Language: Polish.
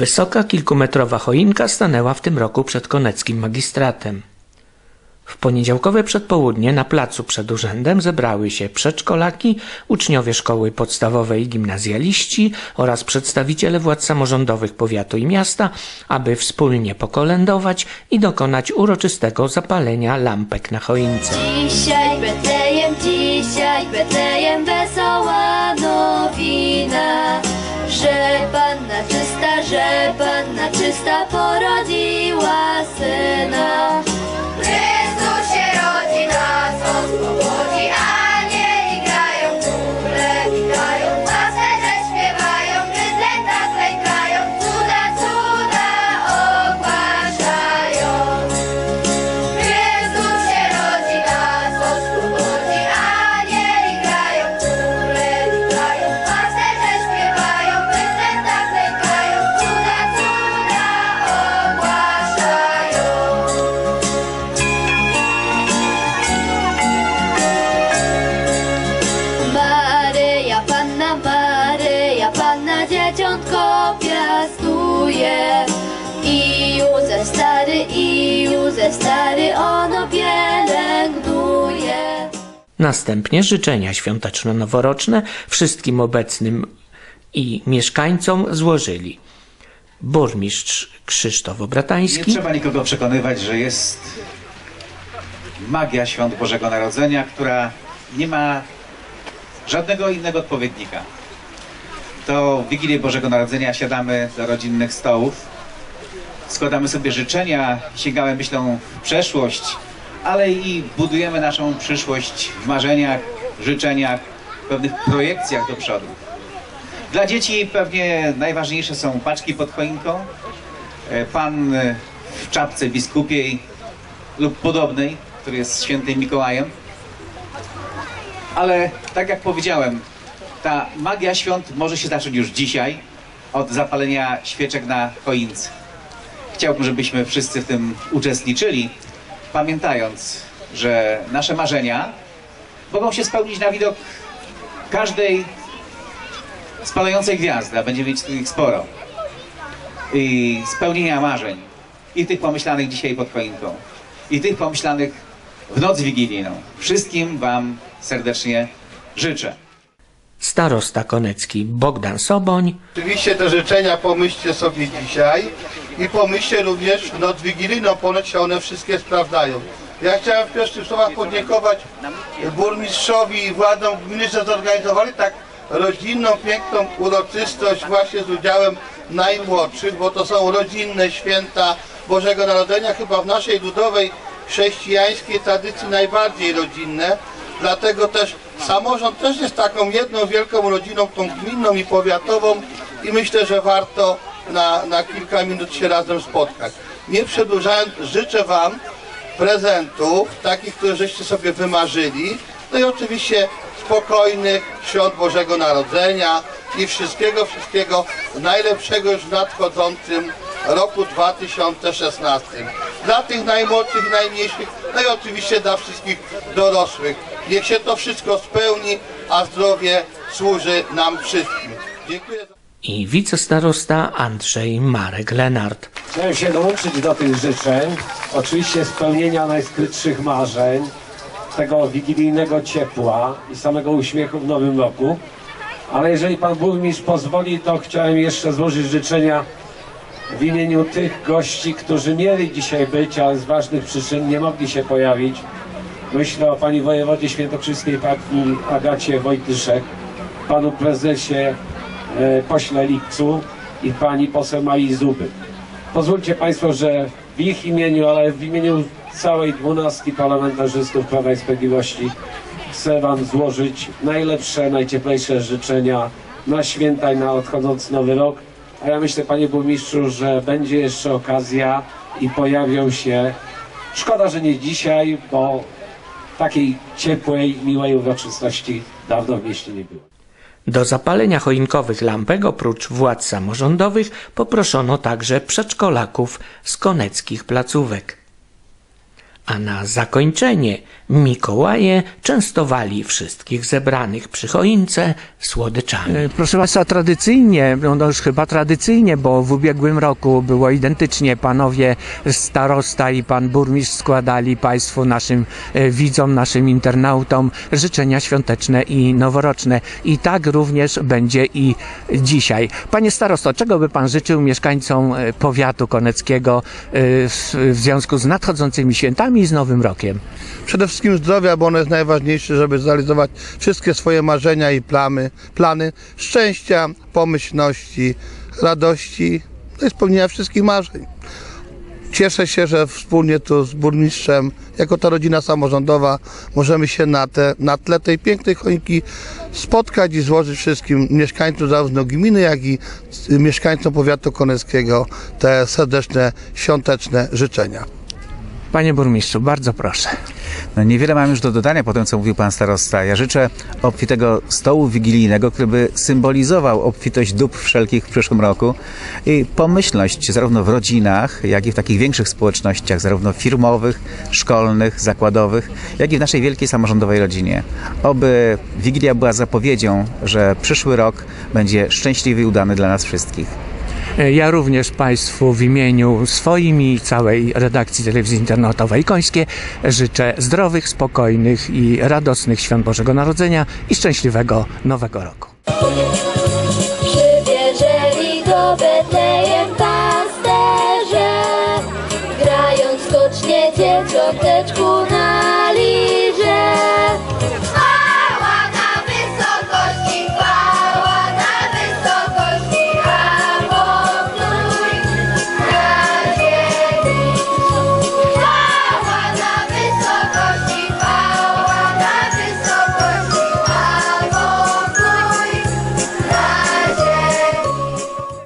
Wysoka kilkumetrowa choinka stanęła w tym roku przed koneckim magistratem. W poniedziałkowe przedpołudnie na placu przed urzędem zebrały się przedszkolaki, uczniowie szkoły podstawowej i gimnazjaliści oraz przedstawiciele władz samorządowych powiatu i miasta, aby wspólnie pokolędować i dokonać uroczystego zapalenia lampek na choince. Dzisiaj Panna czysta porodziła syna. Józef stary, ono pielęgnuje. Następnie życzenia świąteczno-noworoczne wszystkim obecnym i mieszkańcom złożyli burmistrz Krzysztof Nie Obratański, trzeba nikogo przekonywać, że jest magia świąt Bożego Narodzenia, która nie ma żadnego innego odpowiednika. To w Wigilię Bożego Narodzenia siadamy do rodzinnych stołów, składamy sobie życzenia, sięgamy myślą w przeszłość, ale i budujemy naszą przyszłość w marzeniach, życzeniach, pewnych projekcjach do przodu. Dla dzieci pewnie najważniejsze są paczki pod choinką, E, pan e, w czapce biskupiej lub podobnej, który jest świętym Mikołajem. Ale tak jak powiedziałem, ta magia świąt może się zacząć już dzisiaj od zapalenia świeczek na choince. Chciałbym, żebyśmy wszyscy w tym uczestniczyli, pamiętając, że nasze marzenia mogą się spełnić na widok każdej spadającej gwiazdy, a będziemy mieć ich sporo i spełnienia marzeń. I tych pomyślanych dzisiaj pod choinką. I tych pomyślanych w noc wigilijną. Wszystkim Wam serdecznie życzę. Starosta konecki Bogdan Soboń, Oczywiście te życzenia pomyślcie sobie dzisiaj i pomyślcie również w noc wigilijną, ponoć się one wszystkie sprawdzają. Ja chciałem w pierwszych słowach podziękować burmistrzowi i władzom gminy, że zorganizowali tak rodzinną, piękną uroczystość właśnie z udziałem najmłodszych, bo to są rodzinne święta Bożego Narodzenia, chyba w naszej ludowej chrześcijańskiej tradycji najbardziej rodzinne. Dlatego też samorząd też jest taką jedną wielką rodziną, tą gminną i powiatową i myślę, że warto na, na kilka minut się razem spotkać. Nie przedłużając, życzę Wam prezentów, takich, które żeście sobie wymarzyli, no i oczywiście spokojnych świąt Bożego Narodzenia i wszystkiego, wszystkiego najlepszego już w nadchodzącym roku 2016. Dla tych najmłodszych i najmniejszych, no i oczywiście dla wszystkich dorosłych. Niech się to wszystko spełni, a zdrowie służy nam wszystkim. Dziękuję. za- i wicestarosta Andrzej Marek Lenart. Chciałem się dołączyć do tych życzeń. Oczywiście spełnienia najskrytszych marzeń, tego wigilijnego ciepła i samego uśmiechu w nowym roku. Ale jeżeli pan burmistrz pozwoli, to chciałem jeszcze złożyć życzenia w imieniu tych gości, którzy mieli dzisiaj być, ale z ważnych przyczyn nie mogli się pojawić. Myślę o pani wojewodzie świętokrzyskiej pani Agacie Wojtyszek, panu prezesie e, pośle Lipcu i pani poseł Mai Zuby. Pozwólcie Państwo, że w ich imieniu, ale w imieniu całej dwunastki parlamentarzystów Prawa i Sprawiedliwości chcę Wam złożyć najlepsze, najcieplejsze życzenia na święta i na odchodzący nowy rok. A ja myślę, Panie Burmistrzu, że będzie jeszcze okazja i pojawią się, szkoda, że nie dzisiaj, bo takiej ciepłej, miłej uroczystości dawno w mieście nie było. Do zapalenia choinkowych lampek oprócz władz samorządowych poproszono także przedszkolaków z koneckich placówek. A na zakończenie Mikołaje częstowali wszystkich zebranych przy choince słodyczami. E, Proszę Państwa, tradycyjnie, no to już chyba tradycyjnie, bo w ubiegłym roku było identycznie. Panowie starosta i pan burmistrz składali Państwu, naszym e, widzom, naszym internautom życzenia świąteczne i noworoczne. I tak również będzie i dzisiaj. Panie starosto, czego by Pan życzył mieszkańcom e, powiatu koneckiego w, w związku z nadchodzącymi świętami i z Nowym Rokiem? Przede wszystkim zdrowia, bo ono jest najważniejsze, żeby zrealizować wszystkie swoje marzenia i plamy, plany. Szczęścia, pomyślności, radości, no i spełnienia wszystkich marzeń. Cieszę się, że wspólnie tu z burmistrzem, jako ta rodzina samorządowa, możemy się na, te, na tle tej pięknej choinki spotkać i złożyć wszystkim mieszkańcom zarówno gminy, jak i mieszkańcom powiatu koneckiego te serdeczne, świąteczne życzenia. Panie burmistrzu, bardzo proszę. No niewiele mam już do dodania po tym, co mówił pan starosta. Ja życzę obfitego stołu wigilijnego, który by symbolizował obfitość dóbr wszelkich w przyszłym roku i pomyślność zarówno w rodzinach, jak i w takich większych społecznościach, zarówno firmowych, szkolnych, zakładowych, jak i w naszej wielkiej samorządowej rodzinie. Oby Wigilia była zapowiedzią, że przyszły rok będzie szczęśliwy i udany dla nas wszystkich. E, ja również Państwu w imieniu swoim i całej redakcji telewizji internetowej Końskie życzę zdrowych, spokojnych i radosnych świąt Bożego Narodzenia i szczęśliwego Nowego Roku.